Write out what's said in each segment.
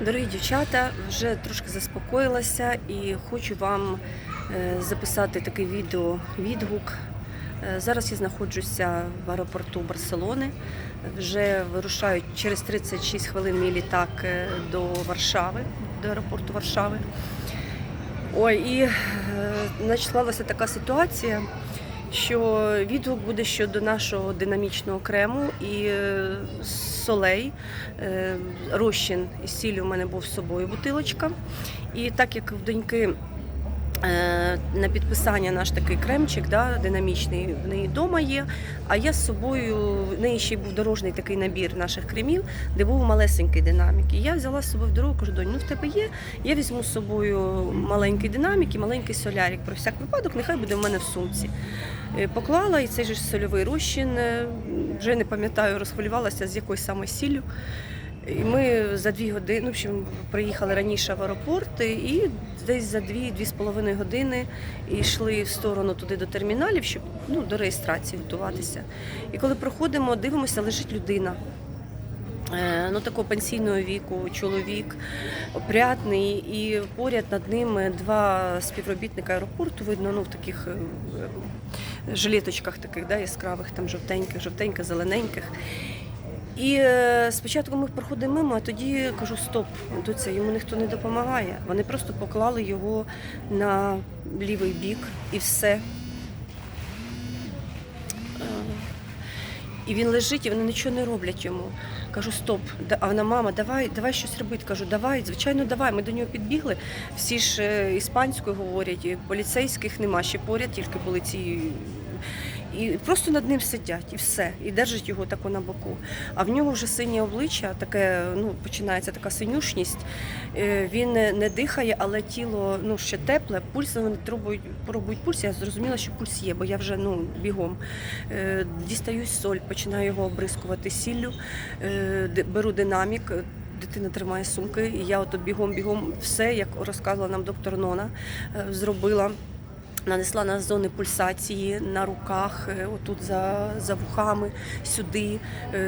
Дорогі дівчата, вже трошки заспокоїлася і хочу вам е, записати такий відео відгук. Е, Зараз я знаходжуся в аеропорту Барселони. Вже вирушають через 36 хвилин мій літак е, до Варшави, до аеропорту Варшави. Ой, і значить, така ситуація, що відгук буде щодо нашого динамічного крему і е, солей. Рощин Розчин із сіллю в мене був з собою бутилочка. І так як в доньки е, на підписання наш такий кремчик, да, динамічний, в неї вдома є. А я з собою, в неї ще був дорожній такий набір наших кремів, де був малесенький динамік. І я взяла з собою в дорогу, кажу, донь, ну в тебе є. Я візьму з собою маленький динамік і маленький солярик. Про всяк випадок, нехай буде в мене в сумці. Е, Поклала і цей же сольовий розчин, е, вже не пам'ятаю, розхвилювалася з якоюсь саме сіллю. І ми за дві години, ну, в общем, приїхали раніше в аеропорт і десь за дві-дві з половиною години йшли в сторону туди до терміналів, щоб ну, до реєстрації готуватися. І коли проходимо, дивимося, лежить людина. Е, Ну, такого пенсійного віку, чоловік, опрятний, і поряд над ним два співробітника аеропорту, видно, ну, в таких е, е, жилеточках таких, да, яскравих, там жовтеньких, жовтеньких, зелененьких. І е, спочатку ми проходимо мимо, а тоді кажу, стоп, доця, йому ніхто не допомагає. Вони просто поклали його на лівий бік і все. Е, І він лежить, і вони нічого не роблять йому. Кажу, стоп. А вона, мама, давай, давай щось робити. Кажу, давай, звичайно, давай. Ми до нього підбігли. Всі ж е, іспанською говорять, і поліцейських нема, ще поряд тільки були ці. І просто над ним сидять, і все, і держать його тако на боку. А в нього вже синє обличчя, таке, ну, починається така синюшність. Е, Він не дихає, але тіло ну, ще тепле, пульс вони пробують, пульс. Я зрозуміла, що пульс є, бо я вже ну, бігом. Е, Дістаю соль, починаю його обрискувати сіллю, е, беру динамік. Дитина тримає сумки, і я ото бігом-бігом все, як розказувала нам доктор Нона, зробила. Нанесла на зони пульсації на руках, е, отут за, за вухами, сюди.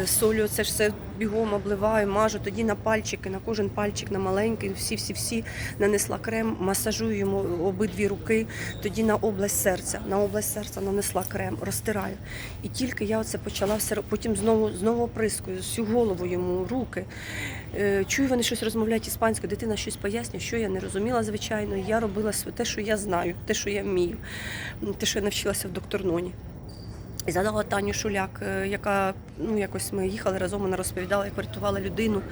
солю. Солью це ж все бігом обливаю, мажу, тоді на пальчики, на кожен пальчик, на маленький, всі-всі-всі нанесла крем, масажую йому обидві руки, тоді на область серця. На область серця нанесла крем, розтираю. І тільки я оце почала потім знову, знову оприскую, всю голову йому, руки. Е, Чую, вони щось розмовляють іспанською, дитина щось пояснює, що я не розуміла, звичайно. Я робила те, що я знаю, те, що я вмію, те, що я навчилася в докторноні. І задала Таню Шуляк, е, яка ну якось ми їхали разом, вона розповідала, як врятувала людину.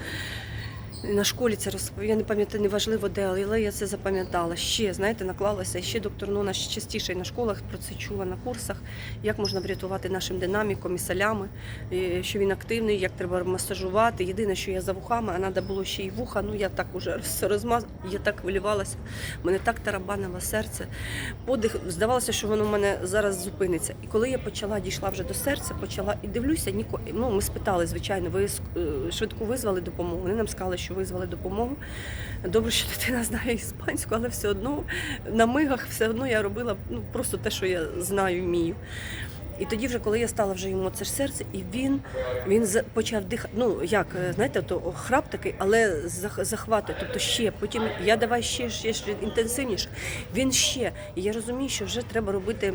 На школі це розповідала, я не пам'ятаю, неважливо де, але я це запам'ятала. Ще, знаєте, наклалася. Ще доктор Нона частіше на школах про це чула на курсах, як можна врятувати нашим динаміком і солями, і що він активний, як треба масажувати. Єдине, що я за вухами, а треба було ще й вуха. Ну я так уже роз- розмаз, я так хвилювалася, мене так тарабанило серце. Подих, здавалося, що воно в мене зараз зупиниться. І коли я почала, дійшла вже до серця, почала і дивлюся, ніко. Ну, ми спитали, звичайно, ви е, швидку визвали допомогу. Вони нам сказали, що визвали допомогу. Добре, що дитина знає іспанську, але все одно на мигах все одно я робила ну, просто те, що я знаю, вмію. І тоді, вже коли я стала вже йому це ж серце, і він, він почав дихати. Ну як е, знаєте, то храп такий, але зах- захватує. Тобто ще потім я давай ще, ще, ще інтенсивніше. Він ще. І я розумію, що вже треба робити.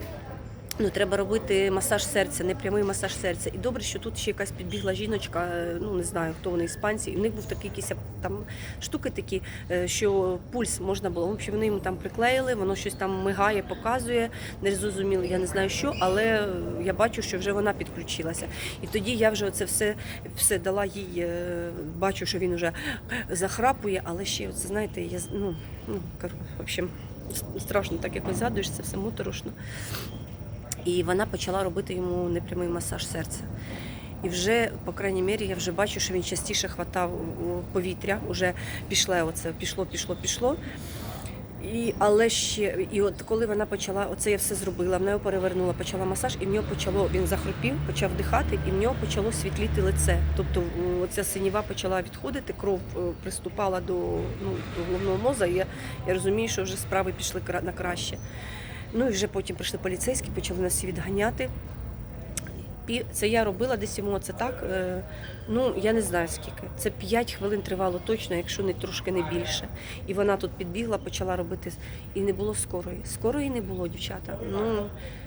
Ну, треба робити масаж серця, не прямий масаж серця. І добре, що тут ще якась підбігла жіночка, е, ну не знаю, хто вони іспанці, і в них був такий якісь там штуки такі, е, що пульс можна було. В общем, вони йому там приклеїли, воно щось там мигає, показує, не зрозуміло, я не знаю що, але я бачу, що вже вона підключилася. І тоді я вже це все, все дала їй, е, бачу, що він вже захрапує, але ще, це, знаєте, я ну, ну, в общем, страшно так якось згадуєш, це все моторошно. І вона почала робити йому непрямий масаж серця. І вже, по крайній мірі, я вже бачу, що він частіше хватав повітря, вже пішло оце, пішло, пішло, пішло. І, але ще, і от коли вона почала, оце я все зробила, в неї перевернула, почала масаж, і в нього почало, він захропів, почав дихати, і в нього почало світліти лице. Тобто оця синіва почала відходити, кров е, приступала до, ну, до головного моза, і я, я розумію, що вже справи пішли на краще. Ну і вже потім прийшли поліцейські, почали нас відганяти. Пі- Це я робила десь це так. е, Ну я не знаю скільки. Це 5 хвилин тривало точно, якщо не трошки не більше. І вона тут підбігла, почала робити. І не було скорої. Скорої не було, дівчата. Ну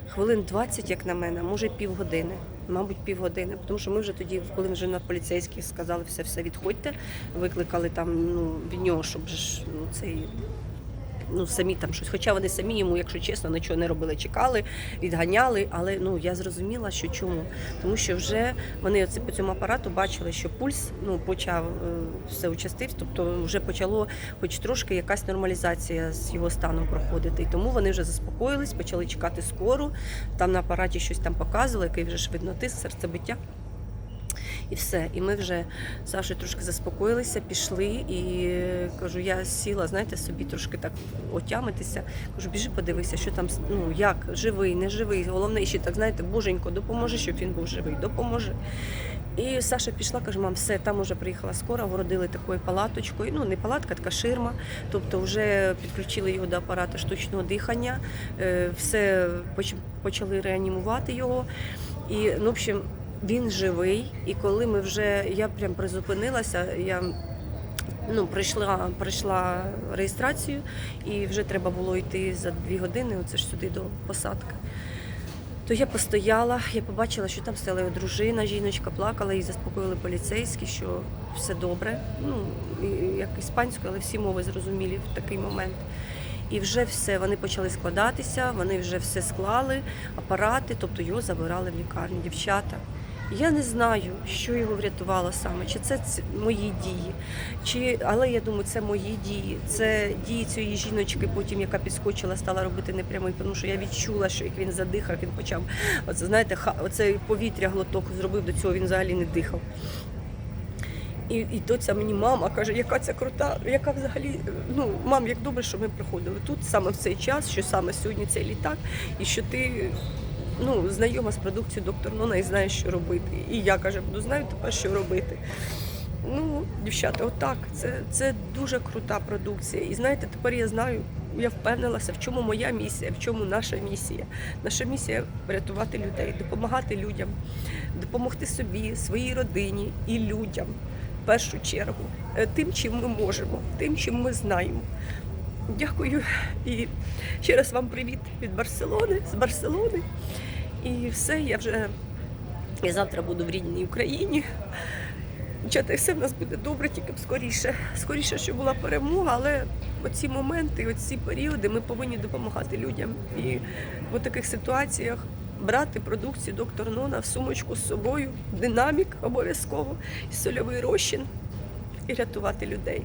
хвилин 20, як на мене, може півгодини. Мабуть, півгодини. Тому що ми вже тоді, коли вже на поліцейських сказали, все, все відходьте, викликали там ну, від нього, щоб ж ну, цей. Ну, самі там щось, хоча вони самі йому, якщо чесно, нічого не робили, чекали, відганяли. Але ну я зрозуміла, що чому. Тому що вже вони оце по цьому апарату бачили, що пульс ну почав е, все участився, тобто вже почало, хоч трошки якась нормалізація з його станом проходити. І тому вони вже заспокоїлись, почали чекати скору. Там на апараті щось там показували, який вже ж видно тиск, серцебиття. І все. І ми вже з Сашою трошки заспокоїлися, пішли і кажу, я сіла, знаєте, собі трошки так отямитися. Кажу, біжи, подивися, що там, ну як, живий, не живий. Головне, ще так, знаєте, боженько, допоможи, щоб він був живий, допоможи. І Саша пішла, каже, мам, все, там вже приїхала скоро, городили такою палаточкою. Ну, не палатка, така ширма. Тобто вже підключили його до апарату штучного дихання, е, все почали реанімувати його. І, ну, в общем, він живий. І коли ми вже, я прям призупинилася, я ну, прийшла, прийшла реєстрацію, і вже треба було йти за дві години, оце ж сюди до посадки. То я постояла, я побачила, що там стояла дружина, жіночка плакала, її заспокоїли поліцейські, що все добре. Ну, як іспанською, але всі мови зрозумілі в такий момент. І вже все, вони почали складатися, вони вже все склали, апарати, тобто його забирали в лікарню, дівчата. Я не знаю, що його врятувало саме, чи це мої дії, чи але я думаю, це мої дії. Це дії цієї жіночки, потім яка підскочила, стала робити непрямий, тому що я відчула, що як він задихав, він почав оце, знаєте, ха, оце повітря глоток зробив до цього. Він взагалі не дихав. І, і доця мені мама каже, яка ця крута, яка взагалі, ну мам, як добре, що ми приходили тут саме в цей час, що саме сьогодні цей літак, і що ти ну, знайома з продукцією доктор Нона і знаєш, що робити. І я каже, буду знаю тепер, що робити. Ну, дівчата, отак. Це, це дуже крута продукція. І знаєте, тепер я знаю, я впевнилася, в чому моя місія, в чому наша місія. Наша місія врятувати людей, допомагати людям, допомогти собі, своїй родині і людям в першу чергу, е, тим, чим ми можемо, тим, чим ми знаємо. Дякую і ще раз вам привіт від Барселони, з Барселони. І все, я вже я завтра буду в рідній Україні. Дівчата, все в нас буде добре, тільки б скоріше. Скоріше, щоб була перемога, але оці моменти, оці періоди ми повинні допомагати людям. І в таких ситуаціях брати продукцію доктор Нона в сумочку з собою, динамік обов'язково, і сольовий розчин і рятувати людей.